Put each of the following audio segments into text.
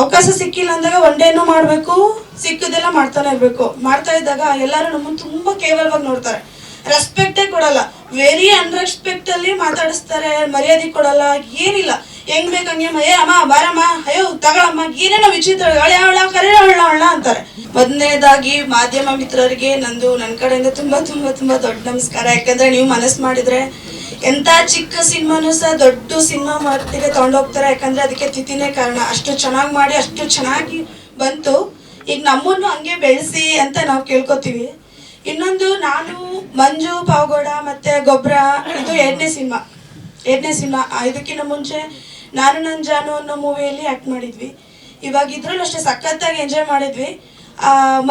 ಅವಕಾಶ ಸಿಕ್ಕಿಲ್ಲ ಅಂದಾಗ ಒನ್ ಡೇನು ಮಾಡಬೇಕು, ಸಿಕ್ಕದೆಲ್ಲ ಮಾಡ್ತಾನೆ ಇರಬೇಕು. ಮಾಡ್ತಾ ಇದ್ದಾಗ ಎಲ್ಲರೂ ನಮ್ಮನ್ನು ತುಂಬ ಕೇವಲವಾಗಿ ನೋಡ್ತಾರೆ. ರೆಸ್ಪೆಕ್ಟೇ ಕೊಡಲ್ಲ. ವೆರಿ ಅನ್ರೆಸ್ಪೆಕ್ಟ್ ಅಲ್ಲಿ ಮಾತಾಡಿಸ್ತಾರೆ, ಮರ್ಯಾದೆ ಕೊಡಲ್ಲ, ಏನಿಲ್ಲ. ಹೆಂಗ್ ಹಂಗೆ ಏ ಅಮ್ಮ, ಬಾರಮ್ಮ. ಅಯ್ಯೋ, ತಗೊಳಮ್ಮ. ಏನೇನೋ ವಿಚಿತ್ರ ಹಳೆ, ಅವಳ ಕರೆ ಅಂತಾರೆ. ಮೊದಲನೇದಾಗಿ ಮಾಧ್ಯಮ ಮಿತ್ರರಿಗೆ ನಂದು ನನ್ನ ಕಡೆಯಿಂದ ತುಂಬಾ ತುಂಬಾ ತುಂಬಾ ದೊಡ್ಡ ನಮಸ್ಕಾರ. ಯಾಕಂದ್ರೆ ನೀವು ಮನಸ್ಸು ಮಾಡಿದ್ರೆ ಎಂತ ಚಿಕ್ಕ ಸಿನಿಮಾನು ಸಹ ದೊಡ್ಡ ಸಿನಿಮಾ ಮಟ್ಟಿಗೆ ತಗೊಂಡೋಗ್ತಾರೆ. ಯಾಕಂದ್ರೆ ಅದಕ್ಕೆ ತಿಥಿನೇ ಕಾರಣ. ಅಷ್ಟು ಚೆನ್ನಾಗಿ ಮಾಡಿ, ಅಷ್ಟು ಚೆನ್ನಾಗಿ ಬಂತು. ಈಗ ನಮ್ಮನ್ನು ಹಂಗೆ ಬೆಳೆಸಿ ಅಂತ ನಾವು ಕೇಳ್ಕೊತೀವಿ. ಇನ್ನೊಂದು ನಾನು, ಮಂಜು, ಪಾವಗೌಡ ಮತ್ತೆ ಗೊಬ್ಬರ ಇದು ಎರಡನೇ ಸಿನಿಮಾ. ಎರಡನೇ ಸಿನಿಮಾ. ಇದಕ್ಕಿಂತ ಮುಂಚೆ ನಾನು ನನ್ನ ಜಾನು ಅನ್ನೋ ಮೂವಿಯಲ್ಲಿ ಆ್ಯಕ್ಟ್ ಮಾಡಿದ್ವಿ. ಇವಾಗ ಇದ್ರಲ್ಲೂ ಅಷ್ಟೇ ಸಖತ್ತಾಗಿ ಎಂಜಾಯ್ ಮಾಡಿದ್ವಿ.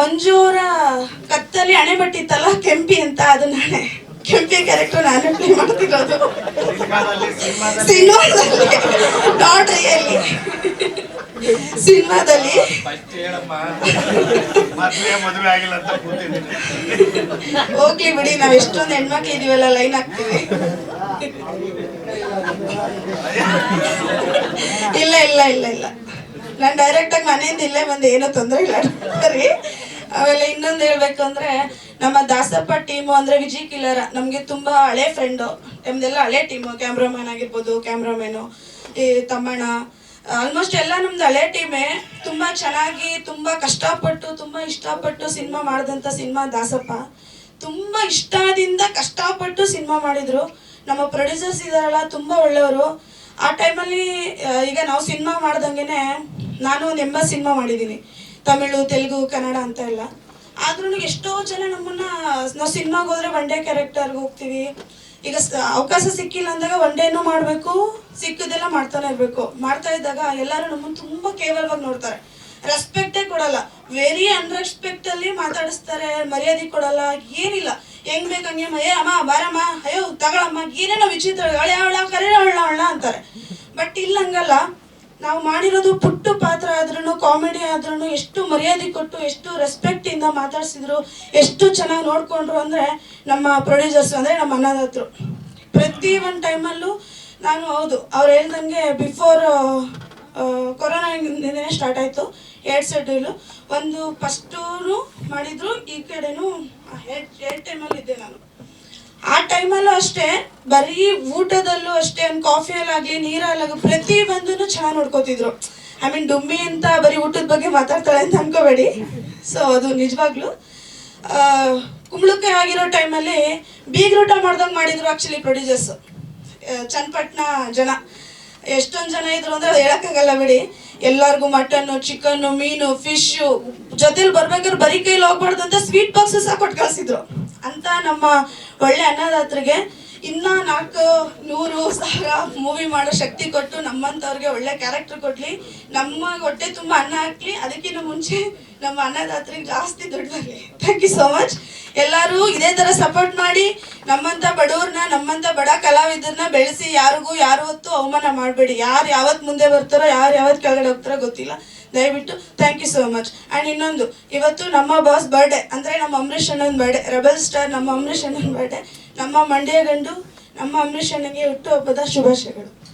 ಮಂಜೂರ ಮಂಜು ಅವರ ಕತ್ತಲ್ಲಿ ಹಣೆ ಬಟ್ಟಿತ್ತಲ್ಲ ಕೆಂಪಿ ಅಂತ ಅದು ನಾನೇ ಕೆಂಪಿ ಕ್ಯಾರೆಕ್ಟರ್ ನಾನು ಪ್ಲೇ ಮಾಡ್ತಿರೋದು. ಸಿನಿಮಾದಲ್ಲಿ ನಾಟ್ ಸಿನಿಮಾದಲ್ಲಿ? ಹೋಗ್ಲಿ ಬಿಡಿ ನಾವ್ ಎಷ್ಟೊಂದು ಹೆಣ್ಮಕ್ಳು ಇದೀವಲ್ಲ ಲೈನ್ ಹಾಕ್ತೀವಿ. ಇಲ್ಲ ಇಲ್ಲ ಇಲ್ಲ ಇಲ್ಲ. ನಾನು ಡೈರೆಕ್ಟ್ ಆಗಿ ಮನೆಯಿಂದ ಇಲ್ಲೇ ಬಂದು ಏನೋ ತೊಂದರೆ ಇಲ್ಲ. ಸರಿ? ಆಮೇಲೆ ಇನ್ನೊಂದು ಹೇಳ್ಬೇಕು ಅಂದ್ರೆ ನಮ್ಮ ದಾಸಪ್ಪ ಟೀಮು ಅಂದ್ರೆ ವಿಜಯ್ ಕಿಲರ ನಮ್ಗೆ ತುಂಬಾ ಹಳೆ ಫ್ರೆಂಡು ನಮ್ದೆಲ್ಲ ಹಳೆ ಟೀಮು. ಕ್ಯಾಮ್ರಾಮನ್ ಆಗಿರ್ಬೋದು ಕ್ಯಾಮ್ರಾಮೇನು ಈ ತಮ್ಮಣ್ಣ ಆಲ್ಮೋಸ್ಟ್ ಎಲ್ಲ ನಮ್ದು ಹಳೆ ಟೀಮೇ ತುಂಬಾ ಚೆನ್ನಾಗಿ, ತುಂಬಾ ಕಷ್ಟಪಟ್ಟು, ತುಂಬಾ ಇಷ್ಟಪಟ್ಟು ಸಿನಿಮಾ ಮಾಡಿದಂತ ಸಿನಿಮಾ ದಾಸಪ್ಪ. ತುಂಬಾ ಇಷ್ಟದಿಂದ ಕಷ್ಟಪಟ್ಟು ಸಿನಿಮಾ ಮಾಡಿದ್ರು. ನಮ್ಮ ಪ್ರೊಡ್ಯೂಸರ್ಸ್ ಇದಾರಲ್ಲ, ತುಂಬಾ ಒಳ್ಳೆಯವರು. ಆ ಟೈಮಲ್ಲಿ ಈಗ ನಾವು ಸಿನಿಮಾ ಮಾಡ್ದಂಗೆನೆ ನಾನು ಎಂಬತ್ತು ಸಿನಿಮಾ ಮಾಡಿದ್ದೀನಿ. ತಮಿಳು, ತೆಲುಗು, ಕನ್ನಡ ಅಂತ ಎಲ್ಲ. ಆದ್ರೂ ಎಷ್ಟೋ ಜನ ನಮ್ಮನ್ನ, ನಾವು ಸಿನಿಮಾಗೆ ಹೋದ್ರೆ ಒನ್ ಡೇ ಕ್ಯಾರೆಕ್ಟರ್ಗೆ ಹೋಗ್ತೀವಿ. ಈಗ ಅವಕಾಶ ಸಿಕ್ಕಿಲ್ಲ ಅಂದಾಗ ಒನ್ ಡೇನು ಮಾಡಬೇಕು, ಸಿಕ್ಕದೆಲ್ಲ ಮಾಡ್ತಾನೆ ಇರಬೇಕು. ಮಾಡ್ತಾ ಇದ್ದಾಗ ಎಲ್ಲರೂ ನಮ್ಮನ್ನು ತುಂಬ ಕೇವಲವಾಗಿ ನೋಡ್ತಾರೆ. ರೆಸ್ಪೆಕ್ಟೇ ಕೊಡಲ್ಲ. ವೆರಿ ಅನ್ರೆಸ್ಪೆಕ್ಟ್ ಅಲ್ಲಿ ಮಾತಾಡಿಸ್ತಾರೆ, ಮರ್ಯಾದೆ ಕೊಡಲ್ಲ, ಏನಿಲ್ಲ. ಹೆಂಗ್ ಬೇಕು ಹಂಗೆ ಮ- ಏ, ಅಮ್ಮ, ಬಾರಮ್ಮ, ಅಯ್ಯೋ, ತಗೊಳಮ್ಮ, ಏನೇನೋ ವಿಚಿತ್ರ ಹಳೆ ಅವಳ ಕರೆ ಅವಳ ಅಂತಾರೆ. ಬಟ್ ಇಲ್ಲ ಹಂಗಲ್ಲ. ನಾವು ಮಾಡಿರೋದು ಪುಟ್ಟು ಪಾತ್ರ ಆದ್ರೂ ಕಾಮಿಡಿ ಆದ್ರೂ ಎಷ್ಟು ಮರ್ಯಾದೆ ಕೊಟ್ಟು, ಎಷ್ಟು ರೆಸ್ಪೆಕ್ಟ್ ಇಂದ ಮಾತಾಡ್ಸಿದ್ರು, ಎಷ್ಟು ಚೆನ್ನಾಗಿ ನೋಡ್ಕೊಂಡ್ರು ಅಂದ್ರೆ ನಮ್ಮ ಪ್ರೊಡ್ಯೂಸರ್ಸ್ ಅಂದ್ರೆ ನಮ್ಮ ಅನ್ನದಾತರು. ಪ್ರತಿ ಒಂದು ಟೈಮಲ್ಲೂ ನಾನು ಹೌದು, ಅವ್ರು ಹೇಳ್ದಂಗೆ ಬಿಫೋರ್ ಕೊರೋನಾ ಸ್ಟಾರ್ಟ್ ಆಯಿತು, ಎರಡು ಶೆಡ್ಯೂಲು ಒಂದು ಫಸ್ಟೂ ಮಾಡಿದ್ರು, ಈ ಕಡೆನೂ ಎರಡು ಎರಡು ಟೈಮಲ್ಲಿ ಇದ್ದೆ ನಾನು. ಆ ಟೈಮಲ್ಲೂ ಅಷ್ಟೇ, ಬರೀ ಊಟದಲ್ಲೂ ಅಷ್ಟೇ ಒಂದು ಕಾಫಿಯಲ್ಲಾಗಲಿ, ನೀರಲ್ಲಾಗಲಿ, ಪ್ರತಿ ಒಂದನ್ನು ಚೆನ್ನಾಗಿ ನೋಡ್ಕೋತಿದ್ರು. ಐ ಮೀನ್ ಡುಮ್ಮಿ ಅಂತ ಬರೀ ಊಟದ ಬಗ್ಗೆ ಮಾತಾಡ್ತಾಳೆ ಅಂತ ಅನ್ಕೋಬೇಡಿ. ಸೊ ಅದು ನಿಜವಾಗ್ಲೂ. ಕುಂಬಳಕಾಯಿ ಆಗಿರೋ ಟೈಮಲ್ಲಿ ಬೀಗ್ರೂಟ ಮಾಡ್ದಂಗೆ ಮಾಡಿದ್ರು ಆ್ಯಕ್ಚುಲಿ ಪ್ರೊಡ್ಯೂಸರ್ಸ್ ಚನ್ನಪಟ್ಟಣ ಜನ. ಎಷ್ಟೊಂದು ಜನ ಇದ್ರು ಅಂದ್ರೆ ಅದು ಹೇಳಕ್ಕಾಗಲ್ಲ ಬಿಡಿ. ಎಲ್ಲರಿಗೂ ಮಟನ್ನು ಚಿಕನ್ನು ಮೀನು ಫಿಶು ಜೊತೆಲಿ ಬರ್ಬೇಕಾದ್ರೆ ಬರೀ ಕೈಲಿ ಹೋಗ್ಬಾರ್ದು ಅಂತ ಸ್ವೀಟ್ ಬಾಕ್ಸು ಸಹ ಕೊಟ್ಟು ಕಳಿಸಿದ್ರು. ಅಂತ ನಮ್ಮ ಒಳ್ಳೆ ಅನ್ನದಾತರಿಗೆ ಇನ್ನ ನಾಲ್ಕು ನೂರು ಸಾವಿರ ಮೂವಿ ಮಾಡೋ ಶಕ್ತಿ ಕೊಟ್ಟು ನಮ್ಮಂಥವ್ರಿಗೆ ಒಳ್ಳೆ ಕ್ಯಾರೆಕ್ಟರ್ ಕೊಡ್ಲಿ. ನಮ್ಮ ಹೊಟ್ಟೆ ತುಂಬಾ ಅನ್ನ ಹಾಕ್ಲಿ. ಅದಕ್ಕಿಂತ ಮುಂಚೆ ನಮ್ಮ ಅನ್ನದಾತರಿಗೆ ಜಾಸ್ತಿ ದುಡ್ಡು ಥ್ಯಾಂಕ್ ಯು ಸೋ ಮಚ್ ಎಲ್ಲರೂ ಇದೇ ಥರ ಸಪೋರ್ಟ್ ಮಾಡಿ ನಮ್ಮಂಥ ಬಡವ್ರನ್ನ ನಮ್ಮಂಥ ಬಡ ಕಲಾವಿದರನ್ನ ಬೆಳೆಸಿ, ಯಾರಿಗೂ ಯಾರು ಹೊತ್ತು ಅವಮಾನ ಮಾಡಬೇಡಿ. ಯಾರು ಯಾವತ್ತು ಮುಂದೆ ಬರ್ತಾರೋ, ಯಾರು ಯಾವತ್ತು ಕೆಳಗಡೆ ಹೋಗ್ತಾರೋ ಗೊತ್ತಿಲ್ಲ. ದಯವಿಟ್ಟು thank you so much and ಇನ್ನೊಂದು, ಇವತ್ತು ನಮ್ಮ ಬಾಸ್ ಬರ್ಡೇ ಅಂದರೆ ನಮ್ಮ ಅಂಬರೀಷ್ ಅಣ್ಣನ ಬರ್ಡೇ ರೆಬಲ್ ಸ್ಟಾರ್ ನಮ್ಮ ಅಂಬರೀಷ್ ಅಣ್ಣನ ಬರ್ಡೇ ನಮ್ಮ ಮಂಡ್ಯ ಗಂಡು ನಮ್ಮ ಅಂಬರೀಷ್ ಹುಟ್ಟುಹಬ್ಬದ ಶುಭಾಶಯಗಳು.